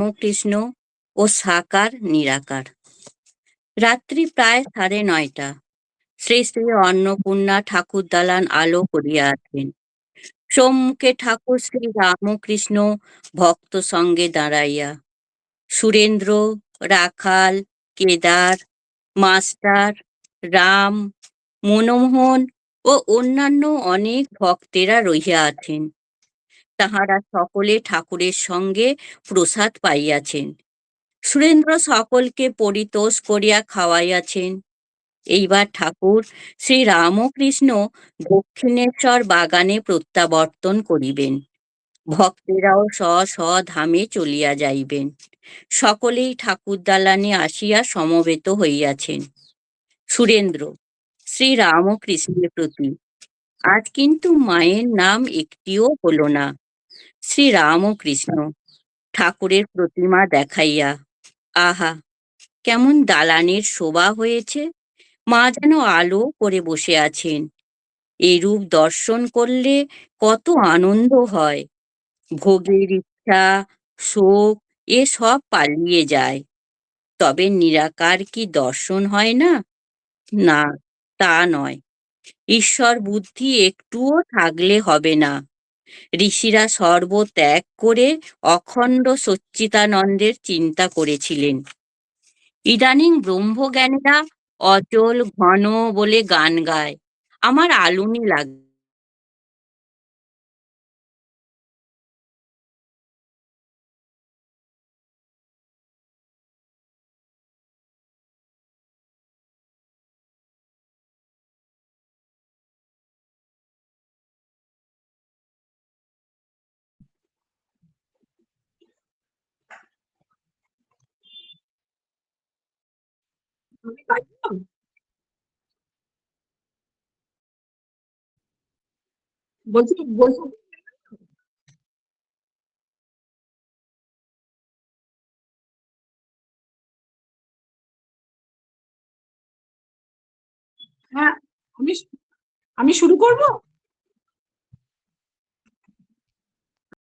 রামকৃষ্ণ ও সাকার নিরাকার। রাত্রি প্রায় সাড়ে নয়টা। শ্রী শ্রী অন্নপূর্ণা ঠাকুর দালান আলো করিয়া আছেন সম্মুখে ঠাকুর শ্রী রামকৃষ্ণ ভক্ত সঙ্গে দাঁড়াইয়া। সুরেন্দ্র, রাখাল, কেদার, মাস্টার, রাম, মনমোহন ও অন্যান্য অনেক ভক্তেরা রহিয়া আছেন। তাহারা সকলে ঠাকুরের সঙ্গে প্রসাদ পাইয়াছেন। সুরেন্দ্র সকলকে পরিতোষ করিয়া খাওয়াইয়াছেন। এইবার ঠাকুর শ্রী রামকৃষ্ণ দক্ষিণেশ্বর বাগানে প্রত্যাবর্তন করিবেন। ভক্তেরাও স্ব স্ব ধামে চলিয়া যাইবেন। সকলেই ঠাকুর দালানে আসিয়া সমবেত হইয়াছেন। সুরেন্দ্র শ্রী রামকৃষ্ণের প্রতি, আজ কিন্তু মায়ের নাম একটিও হলো না। শ্রী রামকৃষ্ণ ঠাকুরের প্রতিমা দেখাইয়া, আহা, কেমন দালানের শোভা হয়েছে। মা যেন আলো করে বসে আছেন। এরূপ দর্শন করলে কত আনন্দ হয়। ভোগের ইচ্ছা, শোক, এ সব পালিয়ে যায়। তবে নিরাকার কি দর্শন হয় না? না, তা নয়। ঈশ্বর বুদ্ধি একটুও থাকলে হবে না। ঋষিরা সর্ব ত্যাগ করে অখণ্ড সচ্চিতানন্দের চিন্তা করেছিলেন। ইদানিং ব্রহ্মজ্ঞানীরা অচল ঘন বলে গান গায়। আমার আলুনি লাগে হ্যাঁ আমি আমি শুরু করব?